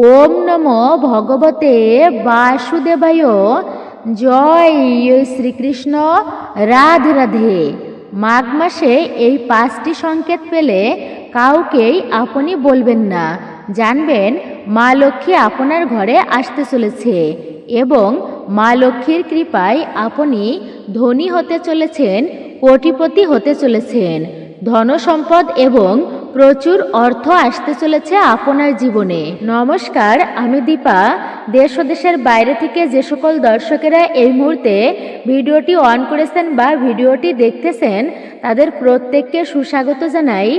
ওম নম ভগবতে বাসুদেবায়। জয় শ্রীকৃষ্ণ। রাধে রাধে। মাঘ মাসে এই পাঁচটি সংকেত পেলে কাউকেই আপনি বলবেন না। জানবেন মা লক্ষ্মী আপনার ঘরে আসতে চলেছে এবং মা লক্ষ্মীর কৃপায় আপনি ধনী হতে চলেছেন, কোটিপতি হতে চলেছেন। ধনসম্পদ এবং প্রচুর অর্থ আসতে চলেছে আপনার জীবনে। নমস্কার, আমি দীপা। দেশ ও দেশের বাইরে থেকে যে সকল দর্শকেরা এই মুহূর্তে ভিডিওটি অন করেছেন বা ভিডিওটি দেখতেছেন, তাদের প্রত্যেককে সুস্বাগত জানাই।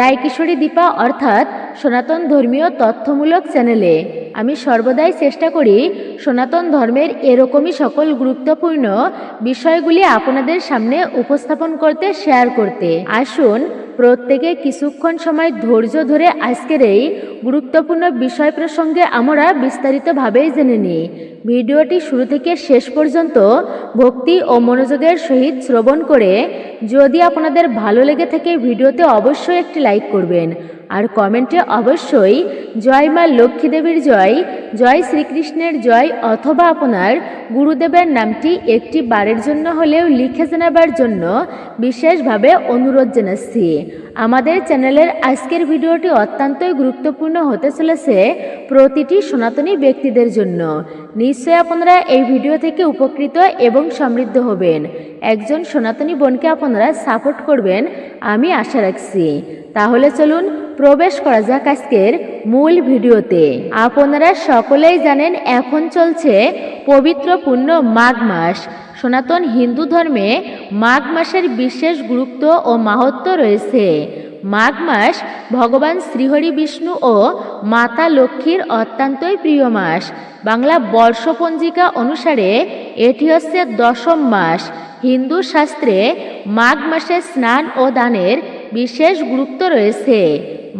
রায়কিশোরী দীপা, অর্থাৎ সনাতন ধর্মীয় তথ্যমূলক চ্যানেলে আমি সর্বদাই চেষ্টা করি সনাতন ধর্মের এরকমই সকল গুরুত্বপূর্ণ বিষয়গুলি আপনাদের সামনে উপস্থাপন করতে শেয়ার করতে। আসুন, প্রত্যেকে কিছুক্ষণ সময় ধৈর্য ধরে আজকের এই গুরুত্বপূর্ণ বিষয় প্রসঙ্গে আমরা বিস্তারিতভাবেই জেনে নিই। ভিডিওটি শুরু থেকে শেষ পর্যন্ত ভক্তি ও মনোযোগের সহিত শ্রবণ করে যদি আপনাদের ভালো লেগে থাকে ভিডিওতে অবশ্যই একটি লাইক করবেন। আর কমেন্টে অবশ্যই, জয় মা লক্ষ্মী দেবীর জয় জয় শ্রীকৃষ্ণের জয়, অথবা আপনার গুরুদেবের নামটি একটি বারের জন্য হলেও লিখে জানাবার জন্য বিশেষভাবে অনুরোধ জানাচ্ছি। আমাদের চ্যানেলের আজকের ভিডিওটি অত্যন্তই গুরুত্বপূর্ণ হতে চলেছে প্রতিটি সনাতনী ব্যক্তিদের জন্য। নিশ্চয় আপনারা এই ভিডিও থেকে উপকৃত এবং সমৃদ্ধ হবেন। একজন সনাতনী বোনকে আপনারা সাপোর্ট করবেন, আমি আশা রাখছি। তাহলে চলুন প্রবেশ করা যাক আজকের মূল ভিডিওতে। আপনারা সকলেই জানেন এখন চলছে পবিত্র পূর্ণ মাঘ মাস। সনাতন হিন্দু ধর্মে মাঘ মাসের বিশেষ গুরুত্ব ও মাহাত্ম রয়েছে। মাঘ মাস ভগবান শ্রীহরি বিষ্ণু ও মাতা লক্ষ্মীর অত্যন্তই প্রিয় মাস। বাংলা বর্ষপঞ্জিকা অনুসারে এটি হচ্ছে দশম মাস। হিন্দু শাস্ত্রে মাঘ মাসে স্নান ও দানের বিশেষ গুরুত্ব রয়েছে।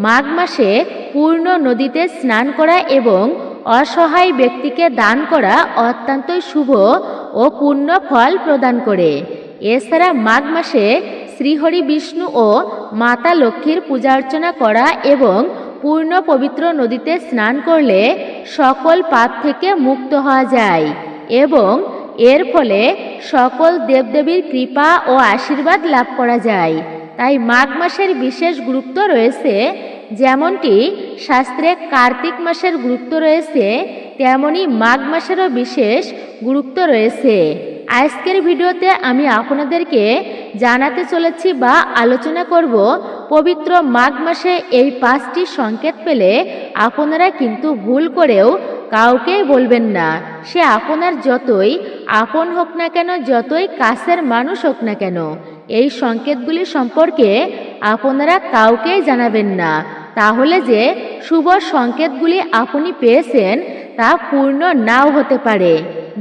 মাঘ মাসে পূর্ণ নদীতে স্নান করা এবং অসহায় ব্যক্তিকে দান করা অত্যন্তই শুভ ও পূর্ণ ফল প্রদান করে। এছাড়া মাঘ মাসে শ্রীহরি বিষ্ণু ও মাতা লক্ষ্মীর পূজা অর্চনা করা এবং পূর্ণ পবিত্র নদীতে স্নান করলে সকল পাপ থেকে মুক্ত হওয়া যায় এবং এর ফলে সকল দেবদেবীর কৃপা ও আশীর্বাদ লাভ করা যায়। তাই মাঘ মাসের বিশেষ গুরুত্ব রয়েছে, যেমনটি শাস্ত্রে কার্তিক মাসের গুরুত্ব রয়েছে, তেমনি মাঘ মাসেরও বিশেষ গুরুত্ব রয়েছে। আজকের ভিডিওতে আমি আপনাদেরকে জানাতে চলেছি বা আলোচনা করব পবিত্র মাঘ মাসে এই পাঁচটি সংকেত পেলে আপনারা কিন্তু ভুল করেও কাউকেই বলবেন না। সে আপনার যতই আপন হোক না কেন, যতই কাছের মানুষ হোক না কেন এই সংকেতগুলি সম্পর্কে আপনারা কাউকেই জানাবেন না। তাহলে যে শুভ সংকেতগুলি আপনি পেয়েছেন, তা পূর্ণ নাও হতে পারে।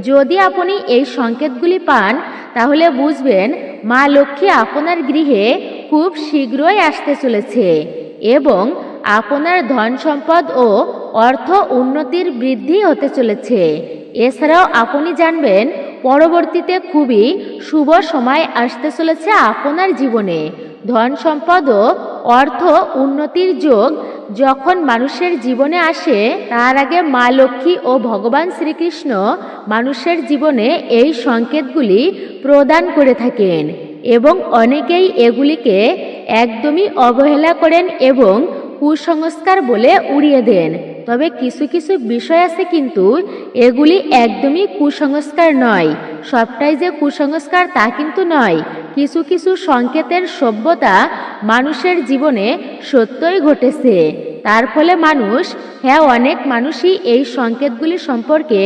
যদি আপনি এই সংকেতগুলি পান, তাহলে বুঝবেন মা লক্ষ্মী আপনার গৃহে খুব শীঘ্রই আসতে চলেছে এবং আপনার ধন সম্পদ ও অর্থ উন্নতির বৃদ্ধি হতে চলেছে। এছাড়াও আপনি জানবেন পরবর্তীতে খুবই শুভ সময় আসতে চলেছে আপনার জীবনে। ধন সম্পদ ও অর্থ উন্নতির যোগ যখন মানুষের জীবনে আসে, তার আগে মা লক্ষ্মী ও ভগবান শ্রীকৃষ্ণ মানুষের জীবনে এই সংকেতগুলি প্রদান করে থাকেন এবং অনেকেই এগুলিকে একদমই অবহেলা করেন এবং কুসংস্কার বলে উড়িয়ে দেন। তবে কিছু কিছু বিষয় আছে কিন্তু এগুলি একদমই কুসংস্কার নয়। সবটাই যে কুসংস্কার তা কিন্তু নয়। কিছু কিছু সংকেতের সভ্যতা মানুষের জীবনে সত্যই ঘটেছে। তার ফলে মানুষ হ্যাঁ অনেক মানুষই এই সংকেতগুলি সম্পর্কে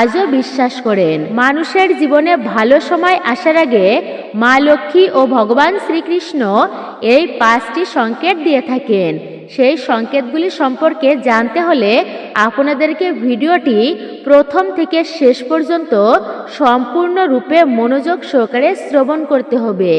আজও বিশ্বাস করেন। মানুষের জীবনে ভালো সময় আসার আগে মা লক্ষ্মী ও ভগবান শ্রীকৃষ্ণ এই পাঁচটি সংকেত দিয়ে থাকেন। সেই সংকেতগুলি সম্পর্কে জানতে হলে আপনাদেরকে ভিডিওটি প্রথম থেকে শেষ পর্যন্ত সম্পূর্ণরূপে মনোযোগ সহকারে শ্রবণ করতে হবে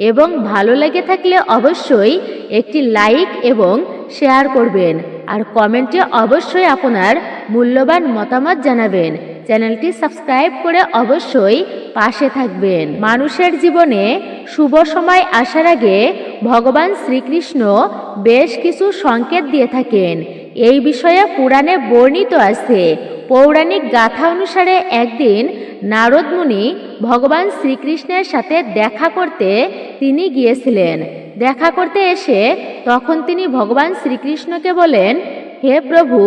এবং ভালো লেগে থাকলে অবশ্যই একটি লাইক এবং শেয়ার করবেন আর কমেন্টে অবশ্যই আপনার মূল্যবান মতামত জানাবেন। চ্যানেলটি সাবস্ক্রাইব করে অবশ্যই পাশে থাকবেন। মানুষের জীবনে শুভ সময় আসার আগে ভগবান শ্রীকৃষ্ণ বেশ কিছু সংকেত দিয়ে থাকেন। এই বিষয়ে পুরাণে বর্ণিত আছে। পৌরাণিক গাথা অনুসারে একদিন নারদ মুনি ভগবান শ্রীকৃষ্ণের সাথে দেখা করতে তিনি গিয়েছিলেন। দেখা করতে এসে তখন তিনি ভগবান শ্রীকৃষ্ণকে বলেন, হে প্রভু,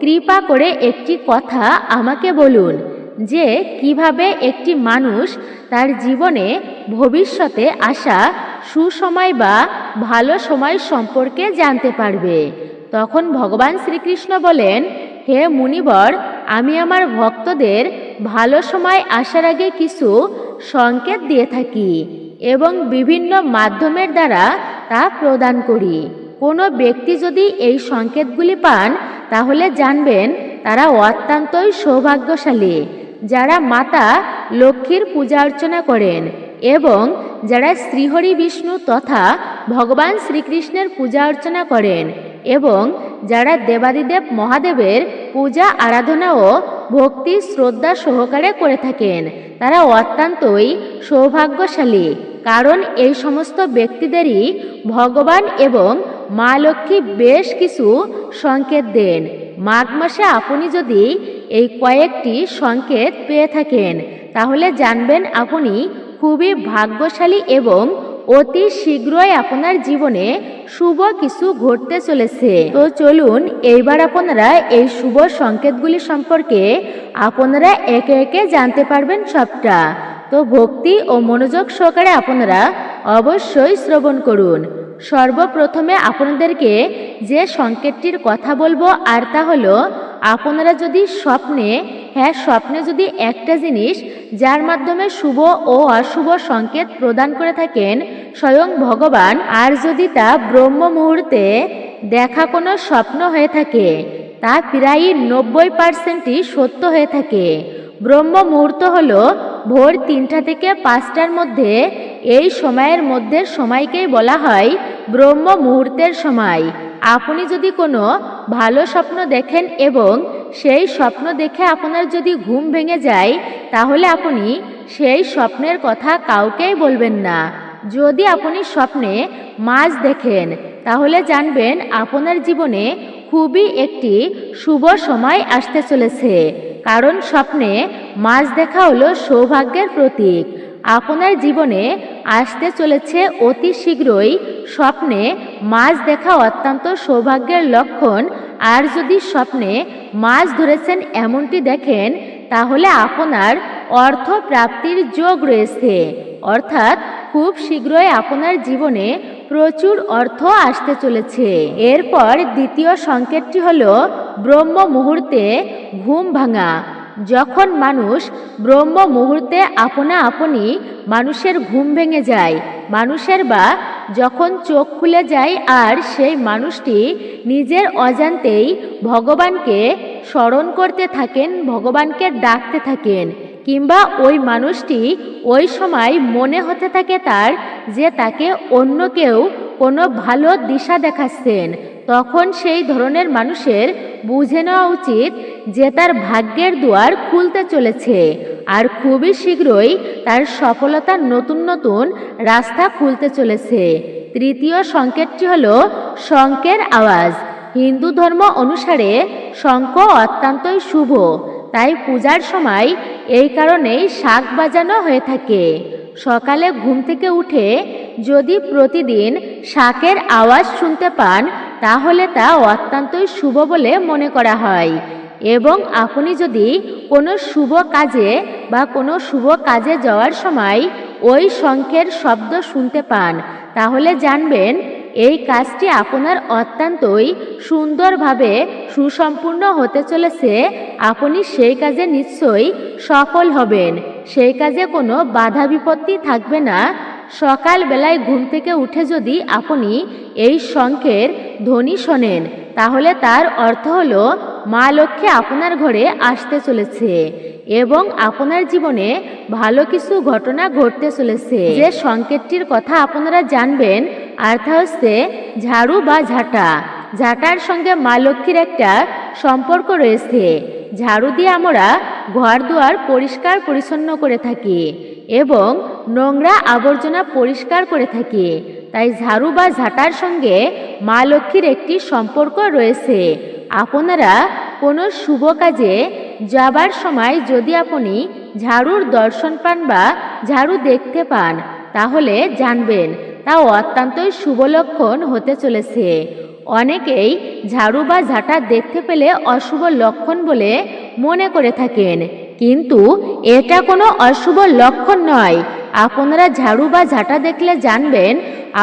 কৃপা করে একটি কথা আমাকে বলুন, যে কীভাবে একটি মানুষ তার জীবনে ভবিষ্যতে আসা সুসময় বা ভালো সময় সম্পর্কে জানতে পারবে। তখন ভগবান শ্রীকৃষ্ণ বলেন, হে মুনিবর, আমি আমার ভক্তদের ভালো সময় আসার আগে কিছু সংকেত দিয়ে থাকি এবং বিভিন্ন মাধ্যমের দ্বারা তা প্রদান করি। কোনো ব্যক্তি যদি এই সংকেতগুলি পান, তাহলে জানবেন তারা অত্যন্তই সৌভাগ্যশালী, যারা মাতা লক্ষ্মীর পূজা অর্চনা করেন এবং যারা শ্রীহরি বিষ্ণু তথা ভগবান শ্রীকৃষ্ণের পূজা অর্চনা করেন এবং যারা দেবাদিদেব মহাদেবের পূজা, আরাধনা ও ভক্তি শ্রদ্ধা সহকারে করে থাকেন, তারা অত্যন্তই সৌভাগ্যশালী, কারণ এই সমস্ত ব্যক্তিদেরই ভগবান এবং মা লক্ষ্মী বেশ কিছু সংকেত দেন। মাঘ মাসে আপনি যদি এই কয়েকটি সংকেত পেয়ে থাকেন, তাহলে জানবেন আপনি খুবই ভাগ্যশালী এবং অতি শীঘ্রই আপনার জীবনে শুভ কিছু ঘটতে চলেছে। তো চলুন, এইবার আপনারা এই শুভ সংকেতগুলি সম্পর্কে আপনারা একে একে জানতে পারবেন সবটা। তো ভক্তি ও মনোযোগ সহকারে আপনারা অবশ্যই শ্রবণ করুন। সর্বপ্রথমে আপনাদেরকে যে সংকেতটির কথা বলব, আর তা হলো, আপনারা যদি স্বপ্নে হ্যাঁ স্বপ্নে যদি একটা জিনিস যার মাধ্যমে শুভ ও অশুভ সংকেত প্রদান করে থাকেন, স্বয়ং ভগবান, আর যদি তা ব্রহ্ম মুহূর্তে দেখা কোনো স্বপ্ন হয়ে থাকে, তা প্রায় নব্বই পার্সেন্টই সত্য হয়ে থাকে। ব্রহ্ম মুহূর্ত হল ভোর তিনটা থেকে পাঁচটার মধ্যে এই সময়ের মধ্যে সময়কেই বলা হয় ব্রহ্ম মুহূর্তের সময়। আপনি যদি কোনো ভালো স্বপ্ন দেখেন এবং সেই স্বপ্ন দেখে আপনার যদি ঘুম ভেঙে যায়, তাহলে আপনি সেই স্বপ্নের কথা কাউকেই বলবেন না। যদি আপনি স্বপ্নে মাছ দেখেন, তাহলে জানবেন আপনার জীবনে খুবই একটি শুভ সময় আসতে চলেছে। কারণ স্বপ্নে মাছ দেখা হলো সৌভাগ্যের প্রতীক। আপনার জীবনে আসতে চলেছে অতি শীঘ্রই স্বপ্নে মাছ দেখা অত্যন্ত সৌভাগ্যের লক্ষণ। আর যদি স্বপ্নে মাছ ধরেছেন এমনটি দেখেন, তাহলে আপনার অর্থ প্রাপ্তির যোগ রয়েছে। অর্থাৎ খুব শীঘ্রই আপনার জীবনে প্রচুর অর্থ আসতে চলেছে। এরপর দ্বিতীয় সংকেতটি হল ব্রহ্ম মুহূর্তে ঘুম ভাঙা। যখন মানুষ ব্রহ্ম মুহূর্তে আপনা আপনি মানুষের ঘুম ভেঙে যায়, মানুষের বা যখন চোখ খুলে যায় আর সেই মানুষটি নিজের অজান্তেই ভগবানকে স্মরণ করতে থাকেন, ভগবানকে ডাকতে থাকেন কিংবা ওই মানুষটি ওই সময় মনে হতে থাকে তার যে তাকে অন্য কেউ কোনো ভালো দিশা দেখাচ্ছেন। তখন সেই ধরনের মানুষের বুঝে নেওয়া উচিত যে তার ভাগ্যের দুয়ার খুলতে চলেছে আর খুবই শীঘ্রই তার সফলতার নতুন নতুন রাস্তা খুলতে চলেছে। তৃতীয় সংকেতটি হল শঙ্কের আওয়াজ। হিন্দু ধর্ম অনুসারে শঙ্খ অত্যন্তই শুভ, তাই পূজার সময় এই কারণেই শাক বাজানো হয়ে থাকে। সকালে ঘুম থেকে উঠে যদি প্রতিদিন শাকের আওয়াজ শুনতে পান তাহলে তা অত্যন্তই শুভ বলে মনে করা হয়। এবং আপনি যদি কোনো শুভ কাজে বা কোনো শুভ কাজে যাওয়ার সময় ওই শঙ্খের শব্দ শুনতে পান, তাহলে জানবেন এই কাজটি আপনার অত্যন্তই সুন্দরভাবে সুসম্পূর্ণ হতে চলেছে। আপনি সেই কাজে নিশ্চয়ই সফল হবেন। সেই কাজে কোনো বাধা বিপত্তি থাকবে না। সকালবেলায় ঘুম থেকে উঠে যদি আপনি এই শঙ্খের ধ্বনি শোনেন, তাহলে তার অর্থ হল, মা লক্ষ্মী আপনার ঘরে আসতে চলেছে এবং আপনার জীবনে ভালো কিছু ঘটনা ঘটতে চলেছে। যে সংকেতটির কথা আপনারা জানবেন তা হচ্ছে ঝাড়ু বা ঝাঁটা। ঝাঁটার সঙ্গে মা লক্ষ্মীর একটা সম্পর্ক রয়েছে। ঝাড়ু দিয়ে আমরা ঘর দুয়ার পরিষ্কার পরিচ্ছন্ন করে থাকি। এবং নোংরা আবর্জনা পরিষ্কার করে থাকি। তাই ঝাড়ু বা ঝাঁটার সঙ্গে মা লক্ষ্মীর একটি সম্পর্ক রয়েছে। আপনারা কোনো শুভ কাজে যাবার সময় যদি আপনি ঝাড়ুর দর্শন পান বা ঝাড়ু দেখতে পান, তাহলে জানবেন তা অত্যন্তই শুভ লক্ষণ হতে চলেছে। অনেকেই ঝাড়ু বা ঝাঁটা দেখতে পেলে অশুভ লক্ষণ বলে মনে করে থাকেন। কিন্তু এটা কোনো অশুভ লক্ষণ নয়। আপনারা ঝাড়ু বা ঝাঁটা দেখলে জানবেন,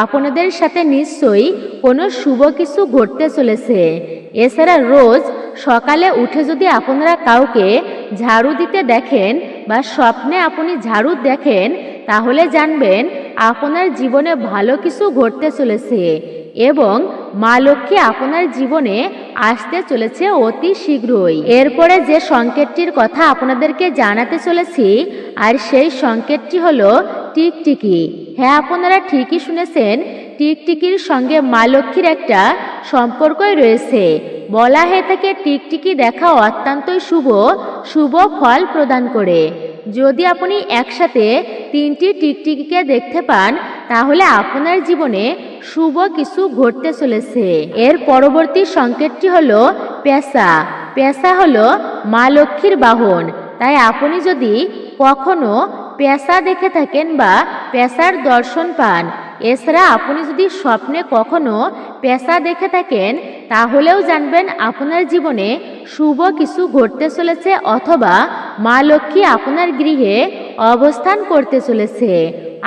আপনাদের সাথে নিশ্চয়ই কোনো শুভ কিছু ঘটতে চলেছে। এছাড়া রোজ সকালে উঠে যদি আপনারা কাউকে ঝাড়ু দিতে দেখেন বা স্বপ্নে আপনি ঝাড়ু দেখেন, তাহলে জানবেন আপনার জীবনে ভালো কিছু ঘটতে চলেছে এবং মা লক্ষ্মী আপনার জীবনে আসতে চলেছে অতি শীঘ্রই। এরপরে যে সংকেতটির কথা আপনাদেরকে জানাতে চলেছি, আর সেই সংকেতটি হলো টিকটিকি। হ্যাঁ আপনারা ঠিকই শুনেছেন টিকটিকির সঙ্গে মা লক্ষ্মীর একটা সম্পর্কই রয়েছে। বলা হয়ে থাকে টিকটিকি দেখা অত্যন্তই শুভ শুভ ফল প্রদান করে। যদি আপনি একসাথে তিনটি টিকটিকিকে দেখতে পান, তাহলে আপনার জীবনে শুভ কিছু ঘটতে চলেছে। এর পরবর্তী সংকেতটি হলো পেশা পেশা হলো মা লক্ষ্মীর বাহন। তাই আপনি যদি কখনো পেশা দেখে থাকেন বা পেশার দর্শন পান এছাড়া আপনি যদি স্বপ্নে কখনো পেশা দেখে থাকেন, তাহলেও জানবেন আপনার জীবনে শুভ কিছু ঘটতে চলেছে অথবা মা লক্ষ্মী আপনার গৃহে অবস্থান করতে চলেছে।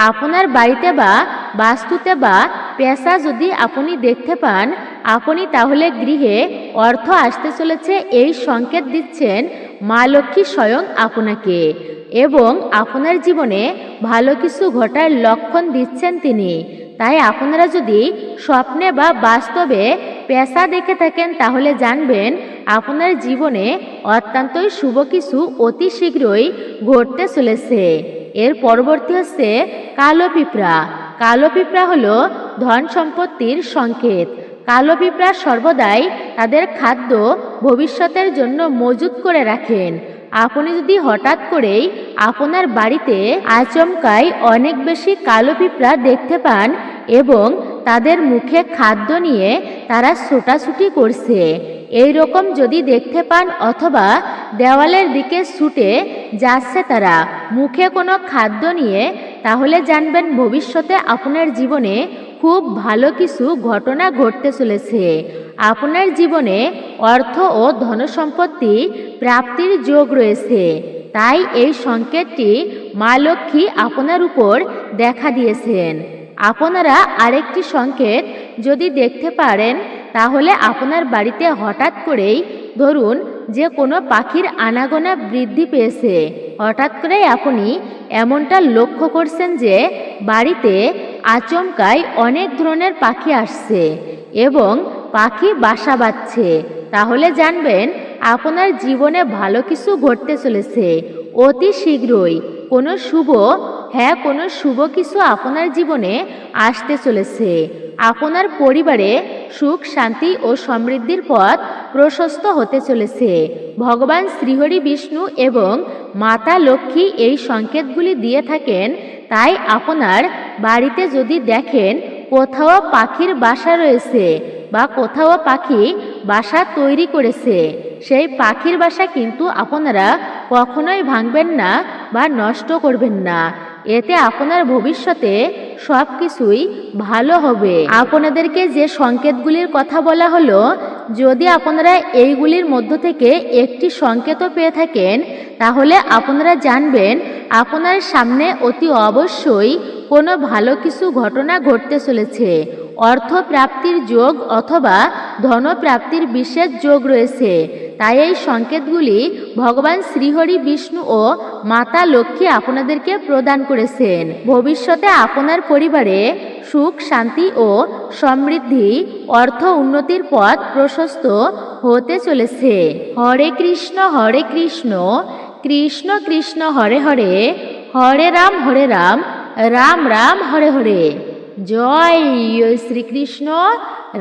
আপনার বাড়িতে বা বাস্তুতে বা পেশা যদি আপনি দেখতে পান, আপনি তাহলে গৃহে অর্থ আসতে চলেছে এই সংকেত দিচ্ছেন মা লক্ষ্মী স্বয়ং আপনাকে। এবং আপনার জীবনে ভালো কিছু ঘটার লক্ষণ দিচ্ছেন তিনি। তাই আপনারা যদি স্বপ্নে বা বাস্তবে পেশা দেখে থাকেন, তাহলে জানবেন আপনার জীবনে অত্যন্তই শুভ কিছু অতি শীঘ্রই ঘটতে চলেছে। এর পরবর্তী হচ্ছে কালো পিঁপড়া কালো পিঁপড়া হলো ধন সম্পত্তির সংকেত। কালো পিঁপড়া সর্বদাই তাদের খাদ্য ভবিষ্যতের জন্য মজুত করে রাখেন। আপনি যদি হঠাৎ করেই আপনার বাড়িতে আচমকাই অনেক বেশি কালো পিঁপড়া দেখতে পান এবং তাদের মুখে খাদ্য নিয়ে তারা ছোটাছুটি করছে এই রকম যদি দেখতে পান অথবা দেওয়ালের দিকে ছুটে যাচ্ছে তারা, মুখে কোনো খাদ্য নিয়ে, তাহলে জানবেন ভবিষ্যতে আপনার জীবনে খুব ভালো কিছু ঘটনা ঘটতে চলেছে। আপনার জীবনে অর্থ ও ধনসম্পত্তি প্রাপ্তির যোগ রয়েছে। তাই এই সংকেতটি মা লক্ষ্মী আপনার উপর দেখা দিয়েছেন। আপনারা আরেকটি সংকেত যদি দেখতে পারেন, তাহলে আপনার বাড়িতে হঠাৎ করেই ধরুন যে কোনো পাখির আনাগোনা বৃদ্ধি পেয়েছে। হঠাৎ করেই আপনি এমনটা লক্ষ্য করছেন যে বাড়িতে আচমকাই অনেক ধরনের পাখি আসছে এবং পাখি বাসা বাঁধছে। তাহলে জানবেন আপনার জীবনে ভালো কিছু ঘটতে চলেছে। অতি শীঘ্রই কোনো শুভ হ্যাঁ কোনো শুভ কিছু আপনার জীবনে আসতে চলেছে। আপনার পরিবারে সুখ, শান্তি ও সমৃদ্ধির পথ প্রশস্ত হতে চলেছে। ভগবান শ্রীহরি বিষ্ণু এবং মাতা লক্ষ্মী এই সংকেতগুলি দিয়ে থাকেন। তাই আপনার বাড়িতে যদি দেখেন কোথাও পাখির বাসা রয়েছে বা কোথাও পাখি বাসা তৈরি করেছে সেই পাখির বাসা কিন্তু আপনারা কখনোই ভাঙবেন না বা নষ্ট করবেন না। এতে আপনার ভবিষ্যতে সব কিছুই ভালো হবে। আপনাদেরকে যে সংকেতগুলির কথা বলা হলো, যদি আপনারা এইগুলির মধ্য থেকে একটি সংকেতও পেয়ে থাকেন, তাহলে আপনারা জানবেন, আপনার সামনে অতি অবশ্যই কোনো ভালো কিছু ঘটনা ঘটতে চলেছে। অর্থ প্রাপ্তির যোগ অথবা ধনপ্রাপ্তির বিশেষ যোগ রয়েছে। তাই এই সংকেতগুলি ভগবান শ্রীহরি বিষ্ণু ও মাতা লক্ষ্মী আপনাদেরকে প্রদান করেছেন। ভবিষ্যতে আপনার পরিবারে সুখ, শান্তি ও সমৃদ্ধি, অর্থ উন্নতির পথ প্রশস্ত হতে চলেছে। হরে কৃষ্ণ হরে কৃষ্ণ কৃষ্ণ কৃষ্ণ, হরে হরে হরে রাম হরে রাম রাম রাম হরে হরে। জয় শ্রীকৃষ্ণ,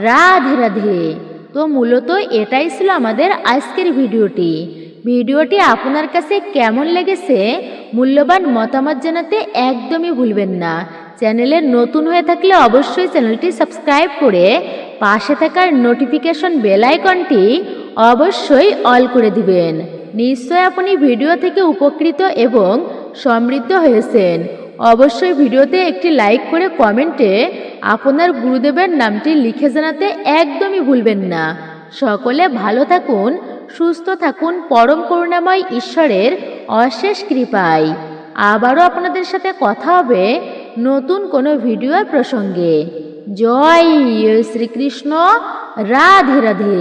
রাধে রাধে। তো মূলত এটাই ছিল আমাদের আজকের ভিডিওটি। ভিডিওটি আপনার কাছে কেমন লেগেছে, মূল্যবান মতামত জানাতে একদমই ভুলবেন না। চ্যানেলে নতুন হয়ে থাকলে অবশ্যই চ্যানেলটি সাবস্ক্রাইব করে পাশে থাকার নোটিফিকেশন বেল আইকনটি অবশ্যই অল করে দিবেন। নিশ্চয় আপনি ভিডিও থেকে উপকৃত এবং সমৃদ্ধ হয়েছেন। অবশ্যই ভিডিওতে একটি লাইক করে কমেন্টে আপনার গুরুদেবের নামটি লিখে জানাতে একদমই ভুলবেন না। সকলে ভালো থাকুন, সুস্থ থাকুন, পরম করুণাময় ঈশ্বরের অশেষ কৃপায়। আবারও আপনাদের সাথে কথা হবে নতুন কোনো ভিডিওর প্রসঙ্গে। জয় শ্রীকৃষ্ণ, রাধে রাধে।